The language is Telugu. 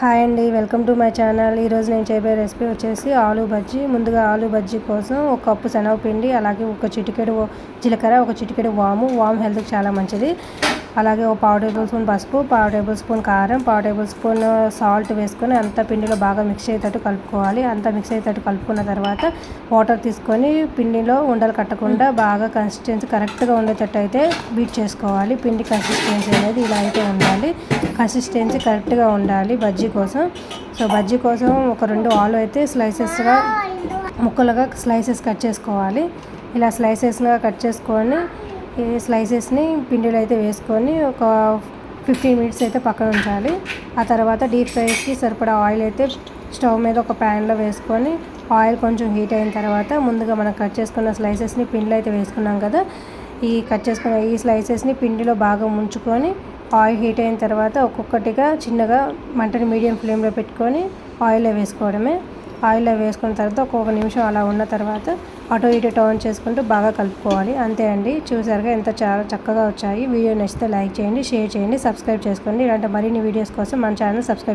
హాయ్ అండి వెల్కమ్ టు మై ఛానల్. ఈరోజు నేను చేయబోయే రెసిపీ వచ్చేసి ఆలు బజ్జీ. ముందుగా ఆలు బజ్జీ కోసం ఒక కప్పు శనగపిండి అలాగే ఒక చిటికెడు జీలకర్ర ఒక చిటికెడు వాము. వాము హెల్త్కి చాలా మంచిది. అలాగే ఒక పావు టేబుల్ స్పూన్ పసుపు పావు టేబుల్ స్పూన్ కారం పావు టేబుల్ స్పూన్ సాల్ట్ వేసుకొని అంతా పిండిలో బాగా మిక్స్ అయ్యేటట్టు కలుపుకోవాలి. అంతా మిక్స్ అయ్యేటట్టు కలుపుకున్న తర్వాత వాటర్ తీసుకొని పిండిలో ఉండలు కట్టకుండా బాగా కన్సిస్టెన్సీ కరెక్ట్గా ఉండేటట్టు అయితే బీట్ చేసుకోవాలి. పిండి కన్సిస్టెన్సీ అనేది ఇలా అయితే ఉండాలి. కన్సిస్టెన్సీ కరెక్ట్గా ఉండాలి బజ్జీ కోసం. సో బజ్జీ కోసం ఒక రెండు ఆలు అయితే స్లైసెస్గా ముక్కలుగా స్లైసెస్ కట్ చేసుకోవాలి. ఇలా స్లైసెస్గా కట్ చేసుకొని స్లైసెస్ని పిండిలో అయితే వేసుకొని ఒక ఫిఫ్టీన్ మినిట్స్ అయితే పక్కన ఉంచాలి. ఆ తర్వాత డీప్ ఫ్రైకి సరిపడా ఆయిల్ అయితే స్టవ్ మీద ఒక ప్యాన్లో వేసుకొని ఆయిల్ కొంచెం హీట్ అయిన తర్వాత ముందుగా మనం కట్ చేసుకున్న స్లైసెస్ని పిండిలో అయితే వేసుకున్నాం కదా ఈ కట్ చేసుకున్న ఈ స్లైసెస్ని పిండిలో బాగా ముంచుకొని ఆయిల్ హీట్ అయిన తర్వాత ఒక్కొక్కటిగా చిన్నగా మంటని మీడియం ఫ్లేమ్లో పెట్టుకొని ఆయిల్లో వేసుకోవడమే. ఆయిల్లో వేసుకున్న తర్వాత ఒక్కొక్క నిమిషం అలా ఉన్న తర్వాత అటు ఇటు టర్న్ చేసుకుంటూ బాగా కలుపుకోవాలి. అంతే అండి. చూసారుగా ఎంత చాలా చక్కగా వచ్చాయి. వీడియో నచ్చితే లైక్ చేయండి షేర్ చేయండి సబ్స్క్రైబ్ చేసుకోండి. ఇలాంటి మరిన్ని వీడియోస్ కోసం మన ఛానల్ సబ్స్క్రైబ్